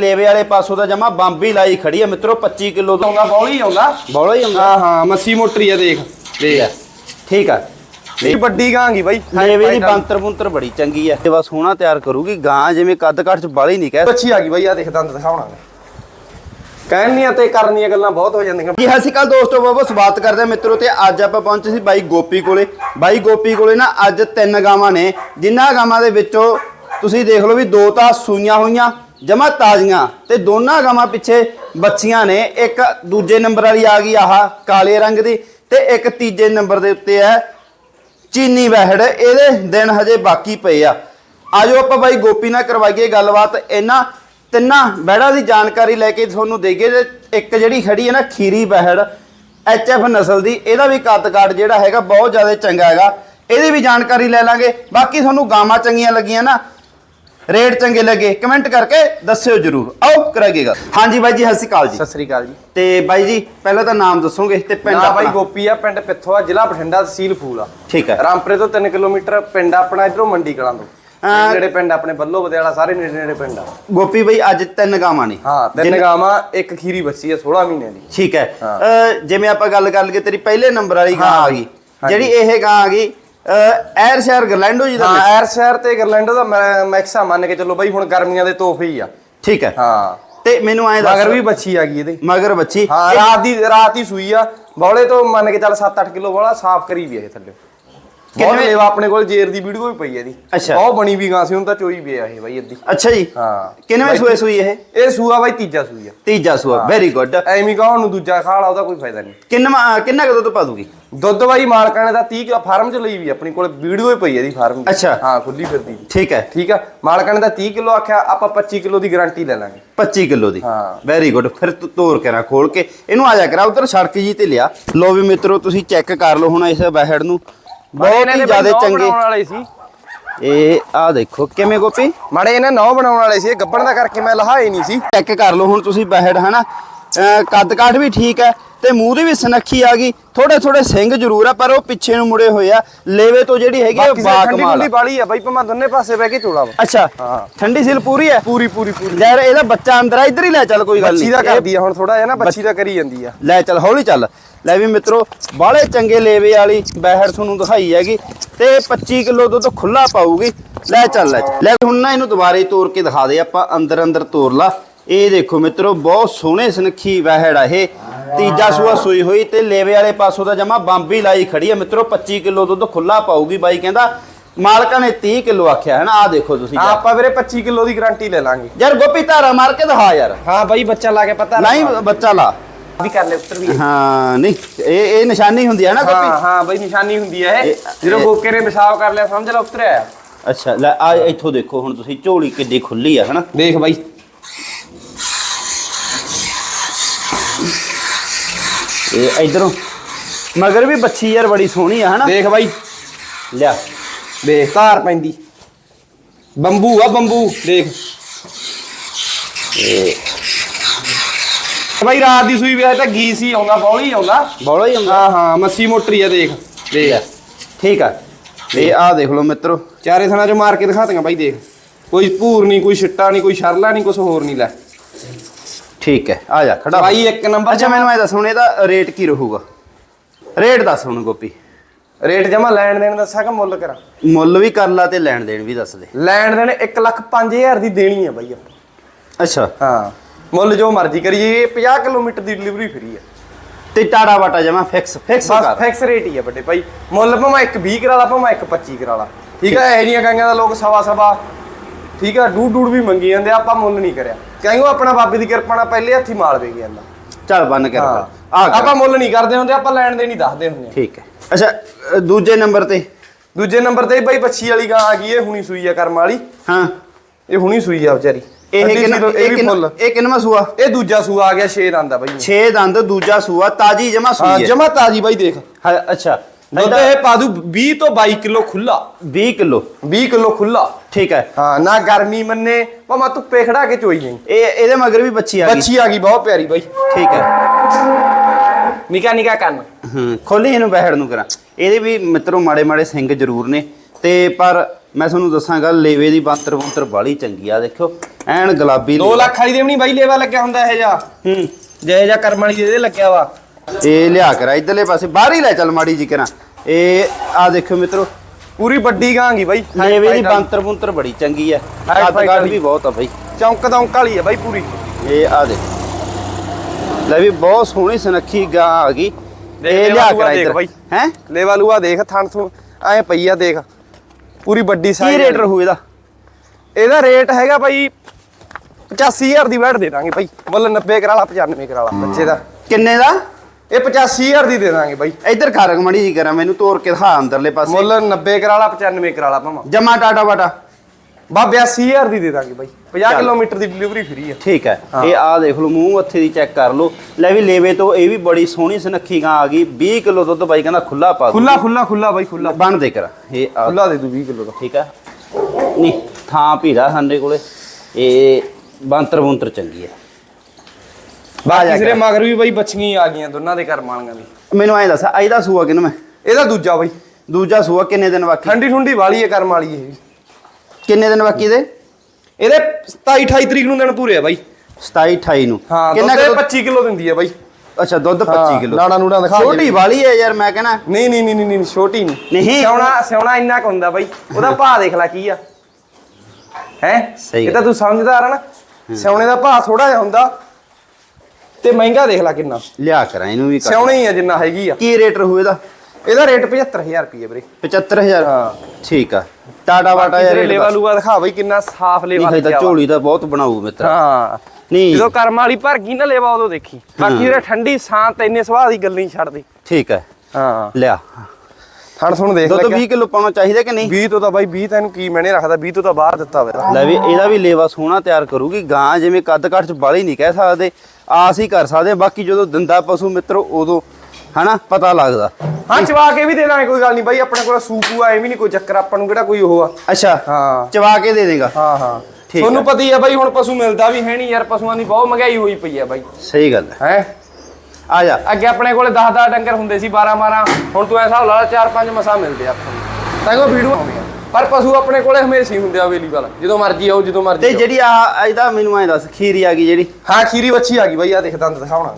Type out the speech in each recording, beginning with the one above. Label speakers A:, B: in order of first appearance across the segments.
A: ਲੇਵੇ ਵਾਲੇ ਪਾਸੋਂ ਤਾਂ ਜਮਾ ਬੰਬੀ ਲਾਈ ਖੜੀ ਆ। ਮਿੱਤਰੋ 25 ਕਿਲੋ ਤੋਂ
B: ਆਉਂਦਾ ਬੌਲੀ ਆਉਂਦਾ।
A: ਬੋਲਾ ਹੀ ਹੁੰਦਾ
B: ਹਾਂ ਹਾਂ ਮੱਸੀ ਮੋਟਰੀ ਆ ਦੇਖ। ਦੇਖ।
A: ਠੀਕ ਆ।
B: ਇਹ ਵੱਡੀ ਗਾਂਗੀ ਬਾਈ।
A: ਲੇਵੇ ਦੀ ਬੰਤਰ ਬੁੰਤਰ ਬੜੀ ਚੰਗੀ ਆ। ਤੇ ਬਸ ਸੋਹਣਾ ਤਿਆਰ ਕਰੂਗੀ। ਗਾਂ ਜਿਵੇਂ ਕੱਦ ਕੱਟ ਚ ਬਾਲੀ ਨਹੀਂ ਕਹਿ
B: ਬੱਚੀ ਆ ਗਈ ਬਾਈ ਆ ਦੇਖ ਦੰਦ ਦਿਖਾਉਣਾ। ਕਹਿਣੀਆਂ ਤੇ ਕਰਨੀਆਂ ਗੱਲਾਂ ਬਹੁਤ ਹੋ ਜਾਂਦੀਆਂ।
A: ਜੀ ਸਤਿ ਸ਼੍ਰੀ ਅਕਾਲ ਦੋਸਤੋ ਬਹੁਤ ਸਵਾਗਤ ਕਰਦੇ ਮਿੱਤਰੋ ਤੇ ਅੱਜ ਆਪਾਂ ਪਹੁੰਚੇ ਸੀ ਬਾਈ ਗੋਪੀ ਕੋਲੇ। ਬਾਈ ਗੋਪੀ ਕੋਲੇ ਨਾ ਅੱਜ ਤਿੰਨ ਗਾਵਾਂ ਨੇ। ਜਿਨ੍ਹਾਂ ਗਾਵਾਂ ਦੇ ਵਿੱਚੋਂ ਤੁਸੀਂ ਦੇਖ ਲਓ ਵੀ ਦੋ ਤਾਂ ਸੂਈਆਂ ਹੋਈਆਂ ਜਮਾ ਤਾਜ਼ੀਆਂ ਤੇ ਦੋਨਾਂ ਗਾਵਾਂ ਪਿੱਛੇ ਬੱਚੀਆਂ ਨੇ ਇੱਕ ਦੂਜੇ ਨੰਬਰ ਵਾਲੀ ਆ ਗਈ ਆਹ ਕਾਲੇ ਰੰਗ ਦੀ ਤੇ ਇੱਕ ਤੀਜੇ ਨੰਬਰ ਦੇ ਉੱਤੇ ਹੈ ਚੀਨੀ ਵਹਿੜ। ਇਹਦੇ ਦਿਨ ਹਜੇ ਬਾਕੀ ਪਏ ਆ। ਆਜੋ ਆਪਾਂ ਬਾਈ ਗੋਪੀ ਨਾਲ ਕਰਵਾਈਏ ਗੱਲਬਾਤ। ਇਹਨਾਂ ਤਿੰਨਾਂ ਵਹਿੜਾਂ ਦੀ ਜਾਣਕਾਰੀ ਲੈ ਕੇ ਤੁਹਾਨੂੰ ਦੇਈਏ ਇੱਕ ਜਿਹੜੀ ਖੜੀ ਹੈ ਨਾ ਖੀਰੀ ਵਹਿੜ ਐਫ ਨਸਲ ਦੀ, ਇਹਦਾ ਵੀ ਕੱਦ ਕਾਟ ਜਿਹੜਾ ਹੈਗਾ ਬਹੁਤ ਜ਼ਿਆਦਾ ਚੰਗਾ ਹੈਗਾ। ਇਹਦੀ ਵੀ ਜਾਣਕਾਰੀ ਲੈ ਲਾਂਗੇ। ਬਾਕੀ ਤੁਹਾਨੂੰ ਗਾਵਾਂ ਚੰਗੀਆਂ ਲੱਗੀਆਂ ਨਾ ਰੇਟ ਚੰਗੇ ਲੱਗੇ ਕਮੈਂਟ ਕਰਕੇ ਦੱਸਿਓ ਜਰੂਰ। ਆਓ ਕਰਾਂਗੇ ਗੱਲ ਹਾਂਜੀ ਬਾਈ ਜੀ ਸਤਿ ਸ਼੍ਰੀ ਅਕਾਲ ਜੀ।
B: ਸਤਿ ਸ੍ਰੀ ਅਕਾਲ ਜੀ।
A: ਤੇ ਬਾਈ ਜੀ ਪਹਿਲਾਂ ਤਾਂ ਨਾਮ ਦੱਸੋਗੇ ਤੇ ਪਿੰਡ
B: ਪਿੰਡ ਬਾਈ
A: ਆਪਣਾ
B: ਗੋਪੀ ਆ ਪਿੰਡ ਪਿੱਥੋਂ ਆ ਜ਼ਿਲ੍ਹਾ ਬਠਿੰਡਾ ਤਹਿਸੀਲ ਫੂਲ ਆ।
A: ਠੀਕ ਹੈ
B: ਰਾਮਪੁਰੇ ਤੋਂ 3 ਕਿਲੋਮੀਟਰ ਪਿੰਡ ਆਪਣਾ ਇਧਰੋਂ ਮੰਡੀ ਕਲਾਂ ਤੋਂ। ਜਿਹੜੇ ਪਿੰਡ ਆਪਣੇ ਬੱਲੋ ਬਦਿਆਲਾ ਸਾਰੇ ਨੇੜੇ ਨੇੜੇ ਪਿੰਡ ਆ।
A: ਗੋਪੀ ਬਾਈ ਅੱਜ ਤਿੰਨ ਗਾਵਾਂ ਨੇ।
B: ਹਾਂ ਤਿੰਨ ਗਾਵਾਂ ਇੱਕ ਖੀਰੀ ਬੱਚੀ ਆ 16 ਮਹੀਨੇ ਦੀ।
A: ਠੀਕ ਹੈ। ਅਹ ਜਿਵੇਂ ਆਪਾਂ ਗੱਲ ਕਰ ਲਈਏ ਤੇਰੀ ਪਹਿਲੇ ਨੰਬਰ ਵਾਲੀ ਗਾਂ ਆ ਗਈ। ਜਿਹੜੀ ਇਹ ਗਾਂ ਆ ਗਈ ਐਰ ਸ਼ਹਿਰ ਗਰਲੈਂਡੋ ਜੀ ਦਾ
B: ਹਾਂ ਐਰ ਸ਼ਹਿਰ ਤੇ ਗਰਲੈਂਡੋ ਦਾ ਮੈਕਸਾ ਮੰਨ ਕੇ ਚੱਲੋ ਬਾਈ ਹੁਣ ਗਰਮੀਆਂ ਦੇ ਤੋਹਫੇ ਹੀ ਆ।
A: ਠੀਕ ਹੈ।
B: ਹਾਂ।
A: ਤੇ ਮੈਨੂੰ ਐਂ ਦੱਸ।
B: ਮਗਰ ਵੀ ਬੱਚੀ ਆ ਗਈ ਇਹਦੇ।
A: ਮਗਰ ਬੱਚੀ।
B: ਹਾਂ ਰਾਤ ਦੀ ਰਾਤ ਹੀ ਸੂਈ ਆ। ਬੌਲੇ ਤੋਂ ਮੰਨ ਕੇ ਚੱਲ 7-8 ਕਿਲੋ ਵਾਲਾ ਸਾਫ਼ ਕਰੀ ਵੀ ਇਹ ਥੱਲੇ। ਬਹੁਤ ਲੇਵਾ ਆਪਣੇ ਕੋਲ ਜੇਰ ਦੀ ਵੀਡੀਓ ਵੀ ਪਈ ਆ ਇਹਦੀ।
A: ਅੱਛਾ।
B: ਬਹੁਤ ਬਣੀ ਵੀ ਗਾਂ ਸੀ ਹੁਣ ਤਾਂ ਚੋਈ ਵੀ ਆ ਇਹ ਬਾਈ ਅੱਧੀ।
A: ਅੱਛਾ ਜੀ।
B: ਹਾਂ।
A: ਕਿੰਨਵੇਂ ਸੂਏ ਸੂਈ ਇਹ?
B: ਇਹ ਸੂਆ ਬਾਈ ਤੀਜਾ ਸੂਈ ਆ।
A: ਤੀਜਾ ਸੂਆ ਵੈਰੀ ਗੁੱਡ
B: ਐਵੇਂ ਕਹਾਂ ਨੂੰ ਦੂਜਾ ਖਾਲਾ ਉਹਦਾ ਕੋਈ ਫਾਇਦਾ ਨਹੀਂ।
A: ਕਿੰਨਾ ਕਿੰਨਾ ਕਦੋਂ ਤੋਂ ਪਾ ਦੂਗੀ?
B: ਦੁੱਧ ਬਾਈ ਮਾਲਕਾਂ ਨੇ ਦਾ 30 ਕਿਲੋ ਫਾਰਮ ਚ ਲਈ ਵੀ ਆਪਣੀ ਕੋਲ ਵੀਡੀਓ ਹੀ ਪਈ ਆ ਇਹਦੀ ਫਾਰਮ ਦੀ।
A: ਅੱਛਾ।
B: ਹਾਂ ਖੁੱਲੀ ਫਿਰਦੀ। ਦੀ
A: ਠੀਕ ਹੈ।
B: ਠੀਕ ਆ। ਮਾਲਕਾਂ ਨੇ ਦਾ 30 ਕਿਲੋ ਆਖਿਆ ਆਪਾਂ 25 ਕਿਲੋ ਦੀ ਗਾਰੰਟੀ ਲੈ ਲਾਂਗੇ।
A: 25 ਕਿਲੋ ਦੀ।
B: ਹਾਂ।
A: ਵੈਰੀ ਗੁੱਡ ਫਿਰ ਤੂੰ ਤੋਰ ਕੇ ਨਾ ਖੋਲ ਕੇ। ਇਹਨੂੰ ਆ ਜਾ ਕਰਾ ਉਧਰ ਸੜਕ ਜੀ ਤੇ ਲਿਆ। ਲੋ ਵੀ ਮਿੱਤਰੋ ਤੁਸੀਂ ਚੈੱਕ ਕਰ ਲਓ ਹੁਣ ਇਸ ਬਹਿੜ ਨੂੰ। ਬਹੁਤ ਹੀ ਜ਼ਿਆਦਾ ਚੰਗੇ।
B: ਵਾਲੇ ਸੀ।
A: ਇਹ ਆ ਦੇਖੋ ਕਿਵੇਂ ਗੋਪੀ?
B: ਮਾੜੇ ਇਹਨੇ ਨੌ ਬਣਾਉਣ ਵਾਲੇ ਸੀ ਇਹ ਗੱਬਣ ਦਾ ਕਰਕੇ ਮੈਂ ਲਹਾਏ ਨਹੀਂ ਸੀ।
A: ਚੈੱਕ ਕਰ ਲਓ ਹੁਣ ਤੁਸੀਂ ਬਹਿੜ ਹਨਾ? ਕੱਦ ਕਾਠ ਵੀ ਠੀਕ ਹੈ ਤੇ ਮੂੰਹ ਦੀ ਵੀ ਸਨੱਖੀ ਆ ਗਈ। ਥੋੜੇ ਥੋੜੇ ਸਿੰਘ ਜ਼ਰੂਰ ਆ ਪਰ ਉਹ ਪਿੱਛੇ ਨੂੰ ਮੁੜੇ ਹੋਏ ਆ। ਲੇਵੇ ਤੋਂ ਜਿਹੜੀ ਹੈਗੀ
B: ਬਾਕੀ
A: ਬਾ
B: ਠੰਡੀ
A: ਕਮਾਲ ਆ।
B: ਬਾਲੀ ਆ ਬਾਈ ਭਮਾ ਦੋਨੇ ਪਾਸੇ ਬਹਿ ਕੇ ਚੋਲਾ ਵਾ।
A: ਅੱਛਾ
B: ਹਾਂ।
A: ਠੰਡੀ ਸਿਲ ਪੂਰੀ ਹੈ
B: ਪੂਰੀ ਪੂਰੀ ਪੂਰੀ।
A: ਯਾਰ ਇਹਦਾ ਬੱਚਾ ਅੰਦਰ ਆ ਇੱਧਰ ਹੀ ਲੈ ਚੱਲ ਕੋਈ ਗੱਲ
B: ਬੱਚੀ
A: ਨਹੀਂ
B: ਦਾ ਕਰਦੀ ਆ ਹੁਣ ਥੋੜਾ ਜਿਹਾ ਨਾ ਬੱਚੀ ਦਾ ਕਰੀ ਜਾਂਦੀ ਆ।
A: ਲੈ ਚੱਲ ਹੌਲੀ ਚੱਲ। ਲੈ ਵੀ ਮਿੱਤਰੋ ਬਾਹਲੇ ਚੰਗੇ ਲੇਵੇ ਵਾਲੀ ਬਹਿੜ ਤੁਹਾਨੂੰ ਦਿਖਾਈ ਹੈਗੀ। ਤੇ 25 ਕਿਲੋ ਦੁੱਧ ਖੁੱਲਾ ਪਾਊਗੀ। ਲੈ ਚੱਲ ਲੈ ਚੱਲ। ਲੈ ਹੁਣ ਨਾ ਇਹਨੂੰ ਦੁਬਾਰੇ ਤੋੜ ਕੇ ਦਿਖਾ ਦੇ ਆਪਾਂ ਅੰਦਰ ਅੰਦਰ ਤੋੜ ਲਾ। ਇਹ ਦੇਖੋ ਮਿੱਤਰੋ ਬਹੁਤ ਸੋਹਣੇ ਸੁਨੱਖੀ ਬਹਿੜ ਆ ਇਹ। ਤੀਜਾ ਸੂਆ ਸੂਈ ਹੋਈ ਤੇ ਲੇਵੇ ਵਾਲੇ ਪਾਸੋਂ ਦਾ ਜਮਾ ਬੰਬੀ ਲਾਈ ਖੜੀ ਆ। ਮਿੱਤਰੋ 25 ਕਿਲੋ ਦੁੱਧ ਖੁੱਲਾ ਪਾਊਗੀ ਬਾਈ ਕਹਿੰਦਾ। ਮਾਲਕਾਂ ਨੇ 30 ਕਿਲੋ ਆਖਿਆ ਹੈ ਨਾ ਆ ਦੇਖੋ ਤੁਸੀਂ
B: ਹਾਂ ਆਪਾਂ ਵੀਰੇ 25 ਕਿਲੋ ਦੀ ਗਾਰੰਟੀ ਲੈ ਲਾਂਗੇ।
A: ਯਾਰ ਗੋਪੀ ਧਾਰਾ ਮਾਰ ਕੇ ਦਿਖਾ ਯਾਰ।
B: ਹਾਂ ਬਾਈ ਬੱਚਾ ਲਾ ਕੇ ਪਤਾ
A: ਨਹੀਂ ਬੱਚਾ ਲਾ।
B: ਵੀ ਕਰ ਲੈ ਉੱਤਰ ਵੀ।
A: ਹਾਂ ਨਹੀਂ ਇਹ ਇਹ ਨਿਸ਼ਾਨੀ ਹੁੰਦੀ ਹੈ ਨਾ
B: ਹਾਂ
A: ਗੋਪੀ?
B: ਹਾਂ ਬਾਈ ਨਿਸ਼ਾਨੀ ਹੁੰਦੀ ਹੈ ਇਹ। ਜਦੋਂ ਗੋਕੇ ਨੇ ਪਿਸ਼ਾਬ ਕਰ ਲਿਆ ਸਮਝ ਲੈ ਉਤਰਿਆ
A: ਅੱਛਾ ਲੈ ਆ ਇੱਥੋਂ ਦੇਖੋ ਹੁਣ ਤੁਸੀਂ ਝੋਲੀ ਕਿੱਡੀ ਖੁੱਲੀ ਆ ਹਨਾ?
B: ਦੇਖ ਬਾਈ।
A: ਇਹ ਇਧਰੋਂ। ਮਗਰ ਵੀ ਬੱਚੀ ਯਾਰ ਬੜੀ ਸੋਹਣੀ ਆ ਹਨਾ?
B: ਦੇਖ ਬਾਈ।
A: ਲਿਆ।
B: ਦੇਖ ਧਾਰ ਪੈਂਦੀ। ਬੰਬੂ ਆ ਬੰਬੂ। ਦੇਖ। ਬਾਈ ਰਾਤ ਦੀ ਸੂਈ ਵੀ ਤਾਂ ਗੀ ਸੀ ਆਉਂਦਾ ਬੌਲੀ ਆਉਂਦਾ।
A: ਬੋਲੋ ਹੀ ਹੁੰਦਾ
B: ਹਾਂ ਹਾਂ ਮੱਸੀ ਮੋਟਰੀ ਆ ਦੇਖ। ਦੇਖ
A: ਠੀਕ ਆ। ਇਹ ਆ ਦੇਖ ਲਓ ਮਿੱਤਰੋ।
B: ਚਾਰੇ ਥਣਾ ਚ ਮਾਰ ਕੇ ਦਿਖਾ ਦਿੰਗਾ ਬਾਈ ਦੇਖ। ਕੋਈ ਭੂਰ ਨਹੀਂ ਕੋਈ ਛਿੱਟਾ ਨਹੀਂ ਕੋਈ ਸ਼ਰਲਾ ਨਹੀਂ ਕੁਝ ਹੋਰ ਨਹੀਂ ਲੈ।
A: ਠੀਕ ਹੈ। ਆ ਜਾ ਖੜਾ ਹੋ।
B: ਬਾਈ ਇੱਕ ਨੰਬਰ
A: ਅੱਛਾ ਮੈਨੂੰ ਐ ਦੱਸ ਹੁਣ ਇਹਦਾ ਰੇਟ ਕੀ ਰਹੂਗਾ? ਰੇਟ ਦੱਸ ਹੁਣ ਗੋਪੀ।
B: ਰੇਟ ਜਮਾ ਲੈਣ ਦੇਣ ਦੱਸਾਂ ਕਿ ਮੁੱਲ ਕਰਾਂ?
A: ਮੁੱਲ ਵੀ ਕਰ ਲਾ ਤੇ ਲੈਣ ਦੇਣ ਵੀ ਦੱਸ ਦੇ।
B: ਲੈਣ ਦੇਣ 1 ਲੱਖ 5000 ਦੀ ਦੇਣੀ ਆ ਬਾਈ ਆਪਾਂ।
A: ਅੱਛਾ।
B: ਹਾਂ ਮੁੱਲ ਜੋ ਮਰਜ਼ੀ ਕਰੀਏ 50 ਕਿਲੋਮੀਟਰ ਦੀ ਡਿਲੀਵਰੀ ਫ੍ਰੀ ਆ।
A: ਤੇ ਟਾੜਾ ਬਾਟਾ ਜਮਾ ਫਿਕਸ ਫਿਕਸ
B: ਬਸ
A: ਕਰ।
B: ਫਿਕਸ ਰੇਟ ਹੀ ਆ ਵੱਡੇ ਭਾਈ ਮੁੱਲ ਭਾਵੇਂ ਇੱਕ 20 ਕਰਾ ਲਾ ਭਾਵੇਂ ਇੱਕ 25 ਕਰਾ ਲਾ। ਠੀਕ ਆ ਇਹ ਜੀਆਂ ਗਾਈਆਂ ਦਾ ਲੋਕ ਸਵਾ ਸਵਾ ਠੀਕ ਆ ਡੂਡ ਡੂਡ ਵੀ ਮੰਗੀ ਜਾਂਦੇ ਆ, ਆਪਾਂ ਮੁੱਲ ਨਹੀਂ ਕਰਿਆ। ਉਹ ਆਪਣਾ ਬਾਬੇ ਦੀ ਕਿਰਪਾ ਨਾਲ ਪਹਿਲੇ ਹੱਥੀ ਮਾਲ ਵੇਚ ਜਾਂਦਾ।
A: ਚੱਲ ਬੰਨ ਕੇ ਰੱਖ। ਆ
B: ਆਪਾਂ ਮੁੱਲ ਨਹੀਂ ਕਰਦੇ ਹੁੰਦੇ ਆਪਾਂ ਲੈਣ ਦੇ ਨਹੀਂ ਦੱਸਦੇ ਹੁੰਦੇ ਆ।
A: ਠੀਕ ਹੈ। ਅੱਛਾ ਦੂਜੇ ਨੰਬਰ ਤੇ?
B: ਦੂਜੇ ਨੰਬਰ ਤੇ ਬਾਈ ਬੱਚੀ ਵਾਲੀ ਗਾਂ ਆ ਗਈ ਇਹ ਹੁਣੀ ਸੂਈ ਆ ਕਰਮ ਵਾਲੀ।
A: ਹਾਂ।
B: ਇਹ ਹੁਣੀ ਸੂਈ ਆ ਵਿਚਾਰੀ।
A: ਇਹ ਕਿੰਨਾ ਇਹ
B: ਵੀ ਫੁੱਲ
A: ਇਹ ਕਿੰਨਾ ਸੂਆ?
B: ਇਹ ਦੂਜਾ ਸੂਆ ਆ ਗਿਆ 6 ਦੰਦ ਆ ਬਾਈ।
A: 6 ਦੰਦ ਦੂਜਾ ਸੂਆ ਤਾਜੀ ਜਮਾ ਸੂਈ ਹੈ
B: ਜਮਾ ਤਾਜੀ ਬਾਈ ਦੇਖ।
A: ਹਾਂ, ਅੱਛਾ।
B: ਦੁੱਧ ਇਹ ਪਾ ਦੂ 20 ਤੋਂ 22 ਕਿਲੋ ਖੁੱਲਾ
A: 20 ਕਿਲੋ।
B: 20 ਕਿਲੋ ਖੁੱਲਾ
A: ਠੀਕ ਹੈ।
B: ਹਾਂ ਨਾ ਗਰਮੀ ਮੰਨੇ ਭਾਵੇਂ ਧੁੱਪੇ ਖੜਾ ਕੇ ਚੋਈ ਜਾਈ।
A: ਇਹ ਇਹਦੇ ਮਗਰ ਵੀ ਬੱਚੀ ਆ ਗਈ।
B: ਬੱਚੀ ਆ ਗਈ ਬਹੁਤ ਪਿਆਰੀ ਬਾਈ।
A: ਠੀਕ ਹੈ।
B: ਨਿਕਾ ਨਿਕਾ ਕੰਨ
A: ਹਾਂ ਖੋਲੀ ਇਹਨੂੰ ਬਹਿੜ ਨੂੰ ਕਰਾਂ। ਇਹਦੇ ਵੀ ਮਿੱਤਰੋ ਮਾੜੇ ਮਾੜੇ ਸਿੰਘ ਜ਼ਰੂਰ ਨੇ। ਤੇ ਪਰ ਮੈਂ ਤੁਹਾਨੂੰ ਦੱਸਾਂਗਾ ਲੇਵੇ ਦੀ ਬੰਤਰ ਬੰਤਰ ਬਾਲੀ ਚੰਗੀ ਆ ਦੇਖੋ ਐਨ ਗੁਲਾਬੀ
B: 2 ਲੱਖ ਵਾਲੀ ਦੇ ਵੀ ਨਹੀਂ ਬਾਈ ਲੇਵਾ ਲੱਗਿਆ ਹੁੰਦਾ ਇਹ ਜਾ
A: ਹੂੰ।
B: ਜੇ ਜਾ ਕਰਮ ਵਾਲੀ ਦੇ ਇਹਦੇ ਲੱਗਿਆ ਵਾ।
A: ਇਹ ਲਿਆ ਕਰ ਇਧਰਲੇ ਪਾਸੇ ਬਾਹਰ ਹੀ ਲੈ ਚੱਲ ਮਾੜੀ ਜੀ ਕਰਾਂ। ਇਹ ਆ ਦੇਖੋ ਮਿੱਤਰੋ
B: ਪੂਰੀ ਵੱਡੀ ਗਾਂਗੀ ਬਾਈ।
A: ਲੇਵੇ ਦੀ ਬੰਤਰ ਬੰਤਰ ਬੜੀ ਚੰਗੀ ਆ।
B: Height
A: ਕੱਦ। ਵੀ ਬਹੁਤ ਆ ਬਈ।
B: ਚੌਂਕ ਦੌਂਕ ਵਾਲੀ ਆ ਬਾਈ ਪੂਰੀ।
A: ਇਹ ਆ ਦੇ। ਲੈ ਵੀ ਬਹੁਤ ਸੋਹਣੀ ਸੁਨੱਖੀ ਗਾਂ ਆ ਗਈ। ਇਹ ਲਿਆ ਕਰ ਇੱਧਰ। ਹੈ?
B: ਲੇਵਾ ਲੂਆ ਦੇਖ ਥਣ ਥੁਣ। ਐ ਪਈ ਆ ਦੇਖ। ਪੂਰੀ ਵੱਡੀ
A: ਕੀ
B: ਸਾਈਜ਼
A: ਰੇਟ ਰਹੂ ਇਹਦਾ?
B: ਇਹਦਾ ਰੇਟ ਹੈਗਾ ਬਾਈ 85000 ਦੀ ਵੈਟ ਦੇ ਦਾਂਗੇ ਬਾਈ। ਮੁੱਲ 90 ਕਰਾ ਲਾ 95 ਕਰਾ ਲਾ ਬੱਚੇ ਦਾ।
A: ਕਿੰਨੇ ਦਾ?
B: ਇਹ 85000 ਦੀ ਦੇ ਦਾਂਗੇ ਬਾਈ।
A: ਇੱਧਰ ਰਗ ਮੜੀ ਜੀ ਕਰਾਂ ਮੈਨੂੰ ਤੋੜ ਕੇ ਦਿਖਾ ਅੰਦਰਲੇ ਪਾਸੇ।
B: ਮੁੱਲ 90 ਕਰਾ ਲਾ 95 ਕਰਾ ਲਾ ਭਾਵਾਂ।
A: ਜਮਾ ਟਾਟਾ ਬਾਟਾ
B: ਬਾ 82000 ਦੀ ਦੇ ਦਾਂਗੇ ਬਾਈ। 50
A: ਚੱਲ।
B: ਕਿਲੋਮੀਟਰ ਦੀ ਡਿਲੀਵਰੀ ਫ੍ਰੀ ਆ।
A: ਠੀਕ ਹੈ। ਇਹ ਆ ਦੇਖ ਲਓ ਮੂੰਹ ਮੱਥੇ ਦੀ ਚੈੱਕ ਕਰ ਲਓ। ਲੈ ਵੀ ਲੇਵੇ ਤੋਂ ਇਹ ਵੀ ਬੜੀ ਸੋਹਣੀ ਸੁਨੱਖੀ ਗਾਂ ਆ ਗਈ। 20 ਕਿਲੋ ਦੁੱਧ ਬਾਈ ਕਹਿੰਦਾ ਖੁੱਲਾ ਪਾ
B: ਖੁੱਲਾ ਖੁੱਲਾ ਖੁੱਲਾ ਬਾਈ ਖੁੱਲਾ
A: ਬਣ ਦੇ ਕਰ। ਇਹ
B: ਖੁੱਲਾ ਦੇ ਦੂ 20 ਕਿਲੋ ਦਾ।
A: ਠੀਕ ਹੈ। ਨਹੀਂ ਥਾਂ ਭੀੜਾ ਸਾਡੇ ਕੋਲੇ। ਇਹ ਬੰਤਰ ਬੁੰਤਰ ਚੰਗੀ ਹੈ।
B: ਬਾਕੀ ਸਿਰੇ ਮਗਰ ਵੀ ਬਾਈ ਬੱਚੀਆਂ ਆ ਗਈਆਂ ਦੋਨਾਂ ਦੇ ਘਰ ਮਾਲੀਆਂ ਦੀ।
A: ਮੈਨੂੰ ਐਂ ਦੱਸ ਇਹਦਾ ਸੂਆ ਕਿਨੂੰ ਮੈਂ?
B: ਇਹਦਾ ਦੂਜਾ ਬਾਈ।
A: ਦੂਜਾ ਸੂਆ ਕਿੰਨੇ ਦਿਨ ਬਾਕੀ?
B: ਠੰਡੀ ਠੁੰਡੀ ਵਾਲੀ ਹੈ ਕਰਮ ਵਾਲੀ ਇਹ।
A: ਕਿੰਨੇ ਦਿਨ ਬਾਕੀ ਇਹਦੇ?
B: ਇਹਦੇ 27 28 ਤਰੀਕ ਨੂੰ ਦਿਨ ਪੂਰੇ ਆ ਬਾਈ।
A: 27 28 ਨੂੰ।
B: ਹਾਂ
A: ਕਿੰਨਾ
B: ਦੁੱਧ ਇਹ
A: ਕੁ
B: 25 ਕਿਲੋ ਦਿੰਦੀ ਆ ਬਾਈ।
A: ਅੱਛਾ ਦੁੱਧ 25
B: ਹਾਂ,
A: ਕਿਲੋ।
B: ਨਾੜਾਂ ਨੂੜਾਂ ਦਿਖਾ
A: ਛੋਟੀ
B: ਦੇ।
A: ਵਾਲੀ ਹੈ ਯਾਰ ਮੈਂ ਕਹਿੰਦਾ
B: ਨਹੀਂ ਨਹੀਂ ਨਹੀਂ ਨਹੀਂ ਛੋਟੀ ਨਹੀਂ।
A: ਨਹੀਂ।
B: ਸਿਉਣਾ ਸਿਉਣਾ ਇੰਨਾ ਕੁ ਹੁੰਦਾ ਬਾਈ। ਉਹਦਾ ਭਾਅ ਦੇਖ ਲੈ ਕੀ ਆ। ਹੈ?
A: ਸਹੀ
B: ਇਹ ਤਾਂ ਤੂੰ ਸਮਝਦਾਰ ਆ ਨਾ। ਸਿਉਣੇ ਦਾ ਭਾਅ ਥੋੜਾ ਜਿਹਾ ਹੁੰਦਾ। ਤੇ ਮਹਿੰਗਾ ਦੇਖ ਲੈ ਕਿੰਨਾ।
A: ਲਿਆ ਕਰਾਂ ਇਹਨੂੰ ਵੀ ਕਰ
B: ਸਿਉਣੇ ਹੀ ਆ ਜਿੰਨਾ ਹੈਗੀ ਆ।
A: ਕੀ ਰੇਟ ਰਹੂ ਇਹਦਾ?
B: ਇਹਦਾ ਰੇਟ 75000 ਰੁਪਏ ਵੀਰੇ।
A: 75000
B: ਹਾਂ।
A: ਠੀਕ ਆ। ਟਾਟਾ ਵਾਟਾ ਯਾਰ
B: ਲੇਵਾ। ਲੂਆ ਦਿਖਾ ਬਾਈ ਕਿੰਨਾ ਸਾਫ਼ ਲੇਵਾ ਲੱਗਿਆ ਵਾ।
A: ਝੋਲੀ ਤਾਂ ਬਹੁਤ ਬਣਾਊ ਮਿੱਤਰ।
B: ਹਾਂ।
A: ਨਹੀਂ।
B: ਜਦੋਂ ਕਰਮ ਵਾਲੀ ਭਰ ਗਈ ਨਾ ਲੇਵਾ ਉਦੋਂ ਦੇਖੀ। ਬਾਕੀ ਜਿਹੜੇ ਠੰਡੀ ਸ਼ਾਂਤ ਇੰਨੇ ਸੁਭਾਅ ਦੀ ਗੱਲ ਨਹੀਂ ਛੱਡਦੀ।
A: ਠੀਕ ਹੈ
B: ਹਾਂ।
A: ਲਿਆ।
B: ਥਣ ਸੁਣ ਦੇਖ
A: ਦੁੱਧ
B: ਲੈ
A: 20 ਕਿਲੋ ਪਾਉਣਾ ਚਾਹੀਦਾ ਕਿ ਨਹੀਂ?
B: 20 ਤੋਂ ਤਾਂ ਬਾਈ 20 ਤਾਂ ਇਹਨੂੰ ਕੀ ਮੈਨੇ ਰੱਖਦਾ 20 ਤੋਂ ਤਾਂ ਬਾਹਰ ਦਿੱਤਾ ਵੇ
A: ਲੈ ਵੀ ਇਹਦਾ ਵੀ ਲੇਵਾ ਸੋਹਣਾ ਤਿਆਰ ਕਰੂਗੀ। ਗਾਂ ਜਿਵੇਂ ਕੱਦ ਕੱਟ ਚ ਬਾਲੀ ਨਹੀਂ ਕਹਿ ਸਕਦੇ। ਆਸ ਹੀ ਕਰ ਸਕਦੇ। ਬਾਕੀ ਜਦੋਂ ਦਿੰਦਾ ਪਸ਼ੂ ਮਿੱਤਰੋ ਉਦੋਂ ਹਨਾ ਪਤਾ ਲੱਗਦਾ।
B: ਹਾਂ ਚਵਾ ਕੇ ਵੀ ਦੇ ਦਾਂਗੇ ਕੋਈ ਗੱਲ ਨਹੀਂ ਬਾਈ ਆਪਣੇ ਕੋਲ ਸੂਪੂ ਆਏ ਵੀ ਨਹੀਂ ਕੋਈ ਚੱਕਰ ਆਪਾਂ ਨੂੰ ਕਿਹੜਾ ਕੋਈ ਉਹ ਆ।
A: ਅੱਛਾ
B: ਹਾਂ।
A: ਚਵਾ ਕੇ ਦੇ ਦੇਗਾ।
B: ਹਾਂ ਹਾਂ।
A: ਠੀਕ
B: ਤੁਹਾਨੂੰ ਪਤਾ ਹੀ ਆ ਬਾਈ ਹੁਣ ਪਸ਼ੂ ਮਿਲਦਾ ਵੀ ਹੈ ਨਹੀਂ ਯਾਰ ਪਸ਼ੂਆਂ ਦੀ ਬਹੁਤ ਮਹਿੰਗਾਈ ਹੋਈ ਪਈ ਆ ਬਾਈ।
A: ਸਹੀ ਗੱਲ ਹੈ
B: ਹੈ?
A: ਆ ਜਾ।
B: ਅੱਗੇ ਆਪਣੇ ਕੋਲੇ 10 10 ਡੰਗਰ ਹੁੰਦੇ ਸੀ 12 12 ਹੁਣ ਤੂੰ ਐਸਾ ਲਾ 4 5 ਮਸਾ ਮਿਲਦੇ ਆ ਆਪਾਂ ਨੂੰ। ਤਾਂ ਕੋ ਵੀਡੀਓ ਆਉਂਦੀਆਂ ਪਰ ਪਸ਼ੂ ਆਪਣੇ ਕੋਲੇ ਹਮੇਸ਼ਾ ਹੀ ਹੁੰਦੇ ਆ ਅਵੇਲੇਬਲ ਜਦੋਂ ਮਰਜ਼ੀ ਆਓ ਜਦੋਂ
A: ਤੇ
B: ਮਰਜ਼ੀ ਆਓ।
A: ਜਿਹੜੀ ਆ ਇਹਦਾ ਮੈਨੂੰ ਐਂ ਦੱਸ ਖੀਰੀ ਆ ਗਈ ਜਿਹੜੀ।
B: ਹਾਂ ਖੀਰੀ ਵੱਛੀ ਆ ਗਈ ਬਾਈ ਆ ਦੇਖ ਦੰਦ ਦਿਖਾਉਣਾ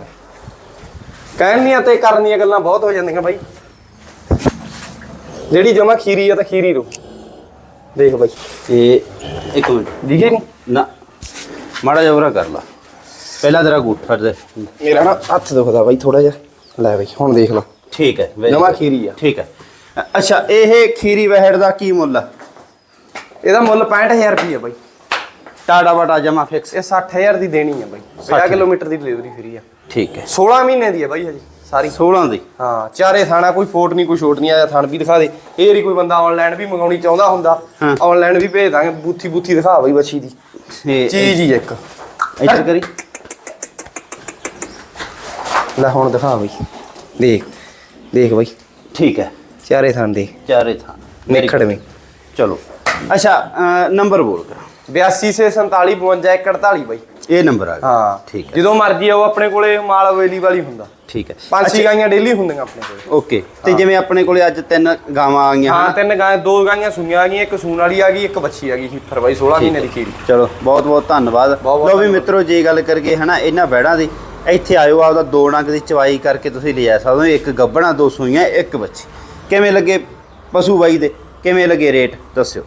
B: ਕਹਿਣੀਆਂ ਤੇ ਕਰਨੀਆਂ ਗੱਲਾਂ ਬਹੁਤ ਹੋ ਜਾਂਦੀਆਂ ਬਾਈ। ਜਿਹੜੀ ਜਮਾ ਖੀਰੀ ਆ ਤਾਂ ਖੀਰੀ ਰੂ। ਦੇਖ ਬਾਈ।
A: ਇਹ ਇੱਕ ਮਿੰਟ।
B: ਦਿਖੇ ਨਹੀਂ
A: ਨਾ। ਮਾੜਾ ਜਿਹਾ ਉਰਾ ਕਰ ਲਾ। ਪਹਿਲਾਂ ਤੇਰਾ ਗੂਠ ਫੜ ਦੇ।
B: ਮੇਰਾ ਨਾ ਹੱਥ ਦੁਖਦਾ ਬਾਈ ਥੋੜਾ ਜਿਹਾ। ਲੈ ਬਾਈ ਹੁਣ ਦੇਖ ਲਾ।
A: ਠੀਕ ਹੈ
B: ਜਮਾਂ। ਖੀਰੀ ਆ।
A: ਠੀਕ ਹੈ। ਅੱਛਾ ਇਹ ਖੀਰੀ ਵਹਿੜ ਦਾ ਕੀ ਮੁੱਲ ਆ?
B: ਇਹਦਾ ਮੁੱਲ 65000 ਰੁਪਏ ਬਾਈ।
A: ਟਾਡਾ ਬਾਟਾ ਜਮਾ ਫਿਕਸ
B: ਇਹ 60000 ਦੀ ਦੇਣੀ ਆ ਬਾਈ। 50 ਕਿਲੋਮੀਟਰ ਦੀ ਡਿਲੀਵਰੀ ਫ੍ਰੀ ਆ।
A: ਠੀਕ ਹੈ।
B: 16 ਮਹੀਨੇ ਦੀ ਆ ਬਾਈ ਹਜੇ ਸਾਰੀ।
A: 16 ਦੀ?
B: ਹਾਂ ਚਾਰੇ ਥਾਣਾ ਕੋਈ ਫੋਟ ਨਹੀਂ ਕੋਈ ਛੋਟ ਨਹੀਂ ਆਇਆ ਥਣ ਵੀ ਦਿਖਾ ਦੇ। ਇਹ ਵਾਰੀ ਕੋਈ ਬੰਦਾ ਆਨਲਾਈਨ ਵੀ ਮੰਗਾਉਣੀ ਚਾਹੁੰਦਾ ਹੁੰਦਾ।
A: ਹਾਂ।
B: ਆਨਲਾਈਨ ਵੀ ਭੇਜ ਦਾਂਗੇ ਬੂਥੀ ਬੂਥੀ ਦਿਖਾ ਬਾਈ ਬੱਚੀ ਦੀ। ਚੀਜ਼ ਹੀ ਇੱਕ।
A: ਇੱਧਰ ਕਰੀ।
B: ਲੈ ਹੁਣ ਦਿਖਾ ਬਾਈ। ਦੇਖ। ਦੇਖ ਬਾਈ।
A: ਠੀਕ ਹੈ।
B: ਚਾਰੇ ਥਾਂ ਦੇ।
A: ਚਾਰੇ ਥਾਂ।
B: ਨਿਖੜਵੇਂ।
A: ਚਲੋ। ਅੱਛਾ ਨੰਬਰ ਬੋਲ ਕਰ।
B: 82 ਸੇ 47 52 148 ਬਾਈ।
A: ਇਹ ਨੰਬਰ ਆ ਗਿਆ।
B: ਹਾਂ
A: ਠੀਕ ਹੈ।
B: ਜਦੋਂ ਮਰਜ਼ੀ ਆਓ ਆਪਣੇ ਕੋਲੇ ਮਾਲ ਅਵੇਲੇਬਲ ਹੀ ਹੁੰਦਾ।
A: ਠੀਕ ਹੈ।
B: ਪੰਜ ਛੇ ਗਾਈਆਂ ਡੇਲੀ ਹੁੰਦੀਆਂ ਆਪਣੇ ਕੋਲੇ।
A: ਓਕੇ ਤੇ ਜਿਵੇਂ ਆਪਣੇ ਕੋਲੇ ਅੱਜ ਤਿੰਨ ਗਾਵਾਂ ਆ ਗਈਆਂ
B: ਹਾਂ? ਤਿੰਨ ਗਾਂ ਦੋ ਗਾਈਆਂ ਸੂਈਆਂ ਆ ਗਈਆਂ ਇੱਕ ਸੂਣ ਵਾਲੀ ਆ ਗਈ ਇੱਕ ਬੱਚੀ ਆ ਗਈ ਹੀਫਰ ਬਾਈ 16 ਮਹੀਨੇ ਦੀ ਖੀਰੀ।
A: ਚਲੋ ਬਹੁਤ ਬਹੁਤ ਧੰਨਵਾਦ। ਲੋ ਵੀ ਮਿੱਤਰੋ ਜੇ ਗੱਲ ਕਰਗੇ ਹਨਾ ਇਹਨਾਂ ਬੈੜਾਂ ਦੀ ਇੱਥੇ ਆਇਓ ਆਪਦਾ ਦੋ ਨੰਗ ਦੀ ਚਵਾਈ ਕਰਕੇ ਤੁਸੀਂ ਲਿਆ ਸਕਦੇ ਹੋ ਇੱਕ ਗੱਬਣਾ ਦੋ ਸੂਈਆਂ ਇੱਕ ਬੱਚੀ ਕਿਵੇਂ ਲੱਗੇ ਪਸ਼ੂ ਬਾਈ ਦੇ? ਕਿਵੇਂ ਲੱਗੇ ਰੇਟ? ਦੱਸਿਓ।